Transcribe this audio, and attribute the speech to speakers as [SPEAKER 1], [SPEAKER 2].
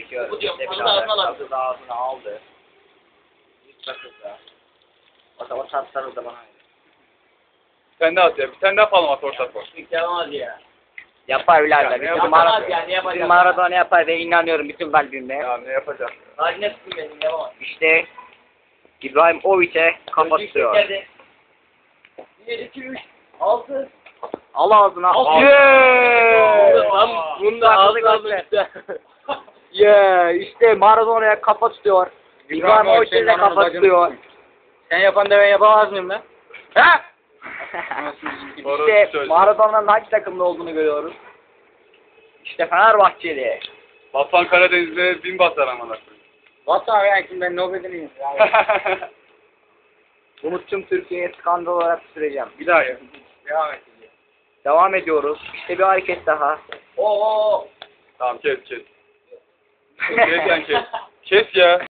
[SPEAKER 1] çekiyorum.
[SPEAKER 2] Bu diyorum,
[SPEAKER 1] İşte
[SPEAKER 2] onu da ağzına
[SPEAKER 1] tadı da ağzına aldı. Hiç takıldı. O da o tat sarıldı bana.
[SPEAKER 3] Sen de at ya. Bir tane daha falan at ortak var.
[SPEAKER 2] Yapamaz ya.
[SPEAKER 1] Yapar
[SPEAKER 3] Ya,
[SPEAKER 1] birader.
[SPEAKER 3] ne
[SPEAKER 1] Bütün? Maradona,
[SPEAKER 2] Yapamaz yani, yapacak.
[SPEAKER 1] bütün Maradona yapar ve inanıyorum bütün kalbimle.
[SPEAKER 3] Ya ne yapacağım?
[SPEAKER 2] Haline sıkın benim yapamaz.
[SPEAKER 1] İşte İbrahim Ovic'e kafa tutuyor.
[SPEAKER 2] 1, 2, 3, 6.
[SPEAKER 1] Al ağzına.
[SPEAKER 2] Al.
[SPEAKER 1] Al.
[SPEAKER 2] Lan bunu da ağzına aldı.
[SPEAKER 1] Yeah, işte Maradona'ya kafa tutuyor. İbrahim Ovic'e de kafa tutuyor.
[SPEAKER 2] Sen yapan da ben yapamaz mıyım lan?
[SPEAKER 1] Ha? İşte. Maradona'nın hangi takımda olduğunu görüyoruz. İşte Fenerbahçeli.
[SPEAKER 3] Bassan Karadeniz'de bin basar amına.
[SPEAKER 2] Vatan ya kim ben nöbetini
[SPEAKER 1] Bunu tüm Türkiye'ye skandal olarak süreceğim.
[SPEAKER 3] bir daha ya.
[SPEAKER 2] Devam et.
[SPEAKER 1] Devam ediyoruz. İşte bir hareket daha.
[SPEAKER 2] Oo.
[SPEAKER 3] Tamam kes kes. Kes ya.